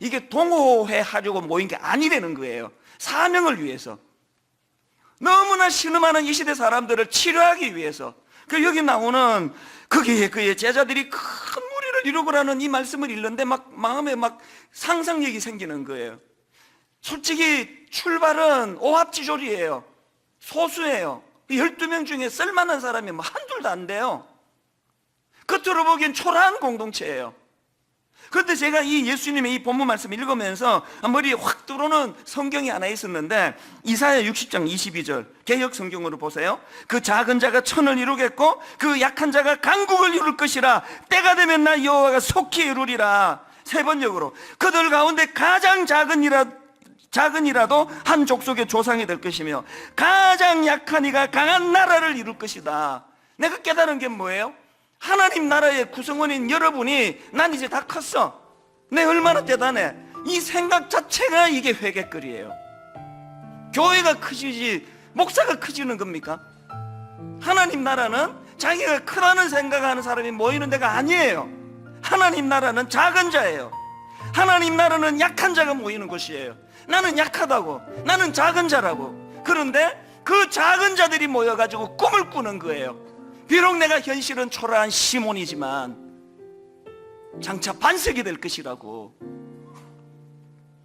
이게 동호회 하려고 모인 게 아니라는 거예요. 사명을 위해서. 너무나 신음하는 이 시대 사람들을 치료하기 위해서. 그 여기 나오는 거기에 그의 제자들이 큰 무리를 이루고라는 이 말씀을 읽는데 막 마음에 막 상상력이 생기는 거예요. 솔직히 출발은 오합지졸이에요. 소수예요. 12명 중에 쓸만한 사람이 뭐 한둘도 안 돼요. 겉으로 보기엔 초라한 공동체예요. 그런데 제가 이 예수님의 이 본문 말씀 읽으면서 머리에 확 들어오는 성경이 하나 있었는데 이사야 60장 22절 개혁 성경으로 보세요. 그 작은 자가 천을 이루겠고 그 약한 자가 강국을 이룰 것이라 때가 되면 나 여호와가 속히 이루리라. 세 번역으로 그들 가운데 가장 작은 이라 작은이라도 한 족속의 조상이 될 것이며 가장 약한 이가 강한 나라를 이룰 것이다. 내가 깨달은 게 뭐예요? 하나님 나라의 구성원인 여러분이 난 이제 다 컸어. 내 얼마나 대단해. 이 생각 자체가 이게 회개거리예요. 교회가 크지지 목사가 크지는 겁니까? 하나님 나라는 자기가 크다는 생각하는 사람이 모이는 데가 아니에요. 하나님 나라는 작은 자예요. 하나님 나라는 약한 자가 모이는 곳이에요. 나는 약하다고. 나는 작은 자라고. 그런데 그 작은 자들이 모여가지고 꿈을 꾸는 거예요. 비록 내가 현실은 초라한 시몬이지만 장차 반석이 될 것이라고.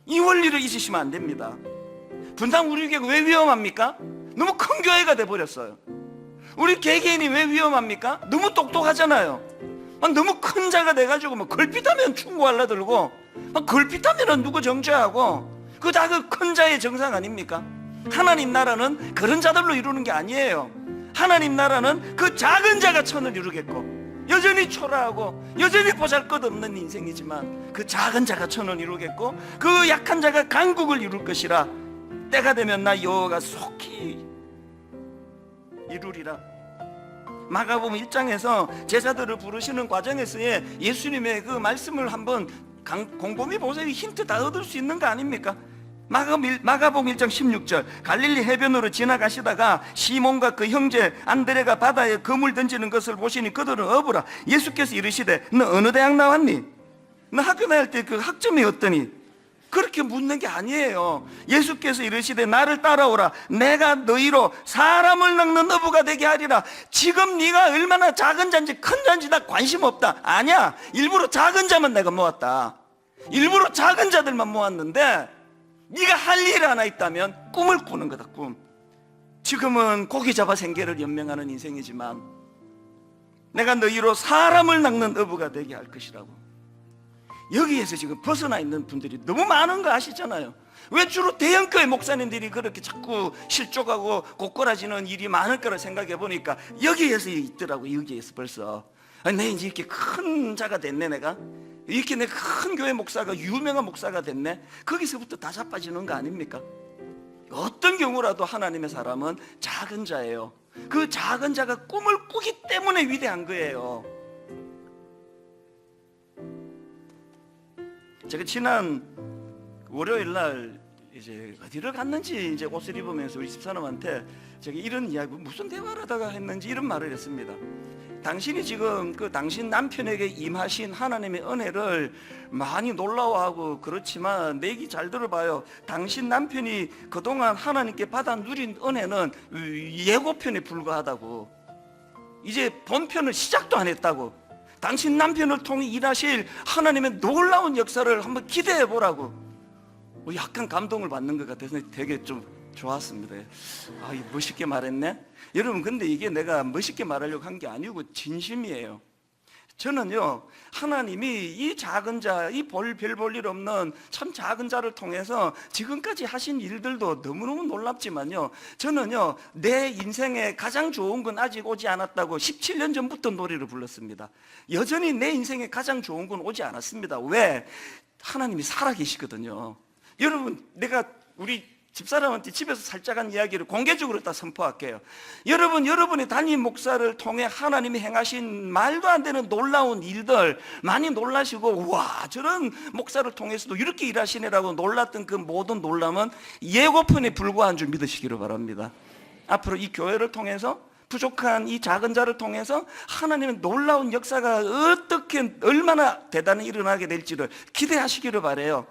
이 원리를 잊으시면 안 됩니다. 분당 우리 교회가 왜 위험합니까? 너무 큰 교회가 돼버렸어요. 우리 개개인이 왜 위험합니까? 너무 똑똑하잖아요. 막 너무 큰 자가 돼가지고 막 걸핏하면 충고할라 들고 막 걸핏하면 누구 정죄하고 그 다 그 큰 자의 정상 아닙니까? 하나님 나라는 그런 자들로 이루는 게 아니에요. 하나님 나라는 그 작은 자가 천을 이루겠고 여전히 초라하고 여전히 보잘것없는 인생이지만 그 작은 자가 천을 이루겠고 그 약한 자가 강국을 이룰 것이라 때가 되면 나 여호와가 속히 이루리라. 마가복음 1장에서 제자들을 부르시는 과정에서의 예수님의 그 말씀을 한번 강- 곰곰이 보세요. 힌트 다 얻을 수 있는 거 아닙니까? 마가복음 1장 16절 갈릴리 해변으로 지나가시다가 시몬과 그 형제 안드레가 바다에 그물 던지는 것을 보시니 그들은 어부라 예수께서 이르시되 너 어느 대학 나왔니? 너 학교 다닐 때 그 학점이 어떠니? 그렇게 묻는 게 아니에요. 예수께서 이르시되 나를 따라오라. 내가 너희로 사람을 낚는 어부가 되게 하리라. 지금 네가 얼마나 작은 자인지 큰 자인지 나 관심 없다. 아니야. 일부러 작은 자만 내가 모았다. 일부러 작은 자들만 모았는데 네가 할 일 하나 있다면 꿈을 꾸는 거다. 꿈. 지금은 고기 잡아 생계를 연명하는 인생이지만 내가 너희로 사람을 낚는 어부가 되게 할 것이라고. 여기에서 지금 벗어나 있는 분들이 너무 많은 거 아시잖아요. 왜 주로 대형교회 목사님들이 그렇게 자꾸 실족하고 고꾸라지는 일이 많을 거라 생각해 보니까 여기에서 있더라고 여기에서 벌써 아니, 내 이제 이렇게 큰 자가 됐네 내가 이렇게 내 큰 교회 목사가 유명한 목사가 됐네 거기서부터 다 자빠지는 거 아닙니까? 어떤 경우라도 하나님의 사람은 작은 자예요. 그 작은 자가 꿈을 꾸기 때문에 위대한 거예요. 제가 지난 월요일 날 이제 어디를 갔는지 이제 옷을 입으면서 우리 집사람한테 제가 이런 이야기 무슨 대화를 하다가 했는지 이런 말을 했습니다. 당신이 지금 그 당신 남편에게 임하신 하나님의 은혜를 많이 놀라워하고 그렇지만 내 얘기 잘 들어봐요. 당신 남편이 그동안 하나님께 받아 누린 은혜는 예고편에 불과하다고. 이제 본편을 시작도 안 했다고. 당신 남편을 통해 일하실 하나님의 놀라운 역사를 한번 기대해 보라고. 어, 약간 감동을 받는 것 같아서 되게 좀 좋았습니다. 아, 이 멋있게 말했네. 여러분, 근데 이게 내가 멋있게 말하려고 한 게 아니고 진심이에요. 저는요, 하나님이 이 작은 자, 이 볼, 별 볼 일 없는 참 작은 자를 통해서 지금까지 하신 일들도 너무너무 놀랍지만요, 저는요, 내 인생에 가장 좋은 건 아직 오지 않았다고 17년 전부터 노래를 불렀습니다. 여전히 내 인생에 가장 좋은 건 오지 않았습니다. 왜? 하나님이 살아계시거든요. 여러분, 내가 우리 집사람한테 집에서 살짝 한 이야기를 공개적으로 다 선포할게요. 여러분, 여러분의 담임 목사를 통해 하나님이 행하신 말도 안 되는 놀라운 일들 많이 놀라시고, 와, 저런 목사를 통해서도 이렇게 일하시네라고 놀랐던 그 모든 놀람은 예고편에 불과한 줄 믿으시기를 바랍니다. 앞으로 이 교회를 통해서 부족한 이 작은 자를 통해서 하나님의 놀라운 역사가 어떻게 얼마나 대단히 일어나게 될지를 기대하시기를 바래요.